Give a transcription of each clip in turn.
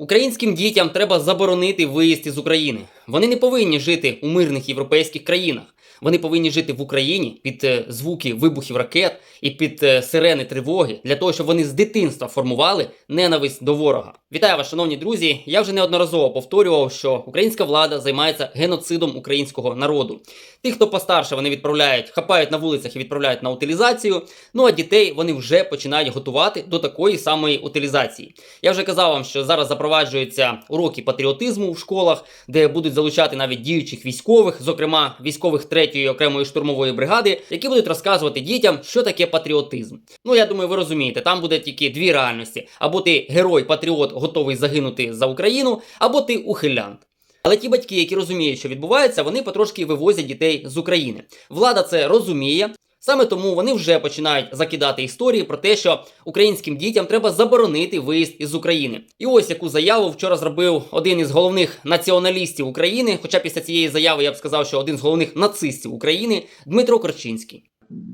Українським дітям треба заборонити виїзд із України. Вони не повинні жити у мирних європейських країнах. Вони повинні жити в Україні під е, звуки вибухів ракет і під е, сирени тривоги для того, щоб вони з дитинства формували ненависть до ворога. Вітаю вас, шановні друзі. Я вже неодноразово повторював, що українська влада займається геноцидом українського народу. Тих, хто постарше, вони відправляють, хапають на вулицях і відправляють на утилізацію. Ну а дітей вони вже починають готувати до такої самої утилізації. Я вже казав вам, що зараз запроваджуються уроки патріотизму в школах, де будуть залучати навіть діючих військових, зокрема військових 3-ї окремої штурмової бригади, які будуть розказувати дітям, що таке патріотизм. Ну я думаю, ви розумієте, там буде тільки дві реальності: або ти герой, патріот, готовий загинути за Україну, або ти ухилянт. Але ті батьки, які розуміють, що відбувається, вони потрошки вивозять дітей з України. Влада це розуміє. Саме тому вони вже починають закидати історії про те, що українським дітям треба заборонити виїзд із України. І ось яку заяву вчора зробив один із головних націоналістів України. Хоча після цієї заяви я б сказав, що один з головних нацистів України Дмитро Корчинський.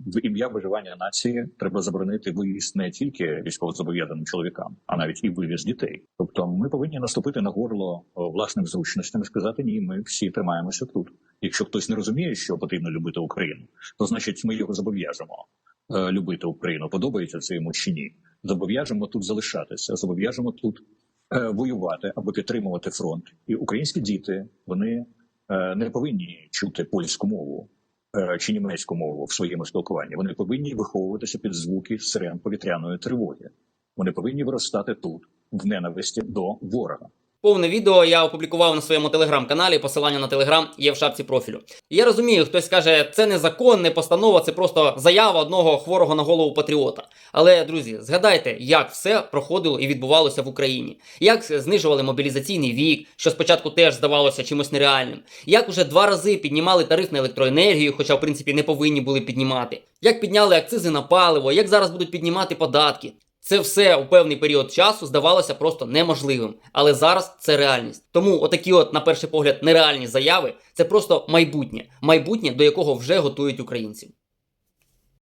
в ім'я виживання нації треба заборонити виїзд не тільки військовозобов'язаним чоловікам, а навіть і вивіз дітей. Тобто, ми повинні наступити на горло власним зручностям і сказати ні, ми всі тримаємося тут. Якщо хтось не розуміє, що потрібно любити Україну, то значить ми його зобов'яжемо е, любити Україну. Подобається це йому чи ні? Зобов'яжемо тут залишатися, зобов'яжемо тут е, воювати або підтримувати фронт. І українські діти вони е, не повинні чути польську мову чи німецьку мову в своєму спілкуванні. Вони повинні виховуватися під звуки сирен повітряної тривоги. Вони повинні виростати тут в ненависті до ворога. Повне відео я опублікував на своєму телеграм-каналі. Посилання на телеграм є в шапці профілю. Я розумію, хтось скаже, це не закон, не постанова, це просто заява одного хворого на голову патріота. Але, друзі, згадайте, як все проходило і відбувалося в Україні, як знижували мобілізаційний вік, що спочатку теж здавалося чимось нереальним, як уже два рази піднімали тариф на електроенергію, хоча в принципі не повинні були піднімати, як підняли акцизи на паливо, як зараз будуть піднімати податки. Це все у певний період часу здавалося просто неможливим, але зараз це реальність. Тому отакі, от, на перший погляд, нереальні заяви це просто майбутнє, майбутнє, до якого вже готують українців.